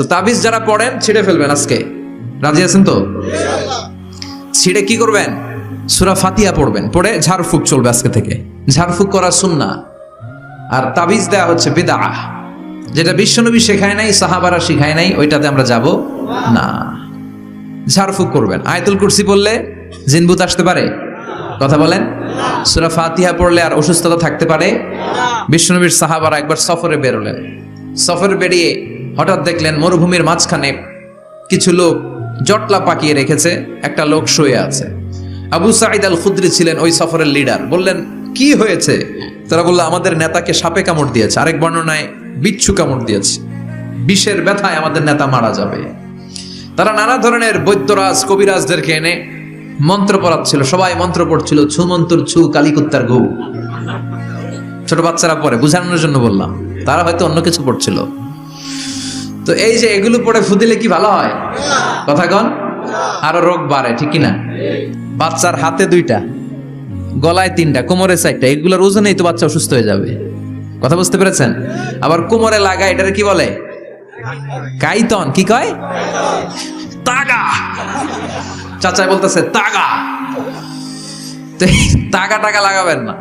তো তাবিজ যারা পড়েন, ছিঁড়ে ফেলবেন আজকে। রাজি আছেন তো? ছিঁড়ে কি করবেন? সুরা ফাতিয়া পড়বেন। পড়ে ঝাড়ফুঁক চলবে আজকে থেকে। ঝাড়ফুঁক করা সুন্না আর তাবিজ দেয়া হচ্ছে বিদা যেটা বিশ্বনবী শেখায় নাই, সাহাবারা শিখায় নাই, ওইটাতে আমরা যাব না। ঝাড়ফুঁক করবেন। আয়তুল কুরসি বললে জিনবুত আসতে পারে? কথা বলেন? সুরা ফাতিহা পড়লে আর অসুস্থতা থাকতে পারে? বিশ্বনবীর সাহাবারা একবার সফরে বেরোলেন। সফরে বেরিয়ে হঠাৎ দেখলেন মরুভূমির মাঝখানে কিছু লোক জটলা পাকিয়ে রেখেছে, একটা লোক শুয়ে আছে। আবু সাইদ আল খুদ্রি ছিলেন ওই সফরের লিডার। বললেন, কি হয়েছে? তারা বলল, আমাদের নেতাকে সাপে কামড় দিয়েছে, আরেক বর্ণনায় বিচ্ছু কামড় দিয়েছে। বিষের ব্যথায় আমাদের নেতা মারা যাবে। তারা নানা ধরনের বৈদ্যরাজ, কবিরাজদেরকে এনে মন্ত্র পড়াচ্ছিল। সবাই মন্ত্র পড়ছিল, ছু মন্ত্র, ছু কালিকুত্তার গৌ। ছোট বাচ্চারা পরে বুঝানোর জন্য বললাম। তারা হয়তো অন্য কিছু পড়ছিল। তো এই যে এগুলো পড়ে ফুদিলে কি ভালো হয়? কথা কন। আরও রোগ বাড়ে ঠিক না বাচ্চার হাতে দুইটা গলায় তিনটা কোমরে চারটা এগুলোর ওজনেই তো বাচ্চা অসুস্থ হয়ে যাবে। কথা বুঝতে পেরেছেন? আবার কোমরে লাগা এটারে কি বলে? কাইতন কি কয়? তাগা। চাচাই বলতেছে তাগা। তাগা টাকা লাগাবেন না।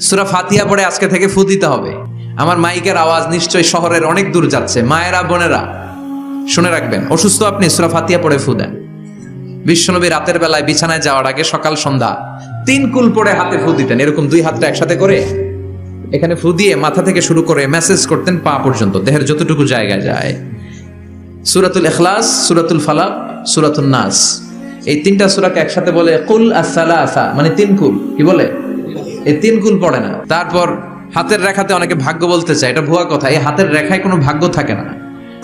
সুরা ফাতিহা পড়ে আজকে থেকে ফু দিতে হবে। আমার মাইকের আওয়াজ নিশ্চয়ই শহরের অনেক দূর যাচ্ছে। মায়েরা, বোনেরা, শুনে রাখবেন, অসুস্থ আপনি সুরা ফাতিহা পড়ে ফু দেন। বিশ্বনবী রাতের বেলায় বিছানায় যাওয়ার আগে সকাল সন্ধ্যা তিন কুল পড়ে হাতে ফু দিতেন। এরকম দুই হাতটা একসাথে করে এখানে ফু দিয়ে মাথা থেকে শুরু করে মেসেজ করতেন পা পর্যন্ত, দেহের যতটুকু জায়গায় যায়। সুরাতুল এখলাস সুরাতুল ফালাক সুরাতুল নাস। এই তিনটা সুরাকে একসাথে বলে কুল আসালা আসা মানে তিন কুল। কি বলে? এই তিন কুল পড়ে না। তারপর হাতের রেখাতে অনেকে ভাগ্য বলতে চায়, এটা ভুয়া কথা, এই হাতের রেখায় কোনো ভাগ্য থাকে না।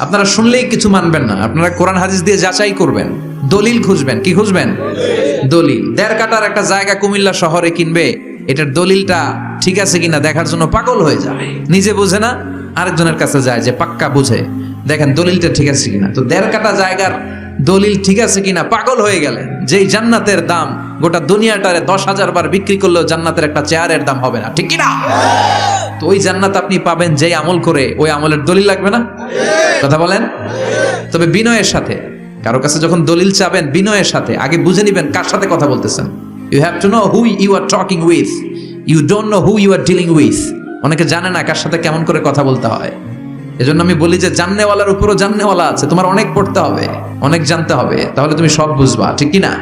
আপনারা শুনলেই কিছু মানবেন না, আপনারা কোরআন হাদিস দিয়ে যাচাই করবেন, দলিল খুঁজবেন, কি খুঁজবেন? দলিল। দেড় কাটার একটা জায়গা কুমিল্লা শহরে কিনবে, এটার দলিলটা ঠিক আছে কিনা দেখার জন্য পাগল হয়ে যাবে। নিজে বুঝে না, আরেকজনের কাছে যায় যে পাক্কা বুঝে, দেখেন দলিলটা ঠিক আছে কিনা। তো দেড় কাটা জায়গার দলিল ঠিক আছে কিনা? পাগল হয়ে গেলে। যেই জান্নাতের দাম গোটা দুনিয়াটারে দশ হাজার বার বিক্রি করলেও জান্নাতের একটা চেয়ারের দাম হবে না। ঠিক কিনা? তো ওই জান্নাত আপনি পাবেন যেই আমল করে, ওই আমলের দলিল লাগবে না? কথা বলেন? তবে বিনয়ের সাথে, কারও কাছে যখন দলিল চাবেন বিনয়ের সাথে, আগে বুঝে নিবেন কার সাথে কথা বলতেছেন। You have to know who you are talking with you don't know who you are dealing with অনেকে জানে না কার সাথে কেমন করে কথা বলতে হয়। এজন্য আমি বলি যে জাননেওয়ালার উপরও জাননেওয়ালা আছে। তোমার অনেক পড়তে হবে, অনেক জানতে হবে। তাহলে তুমি সব বুঝবা, ঠিক কি না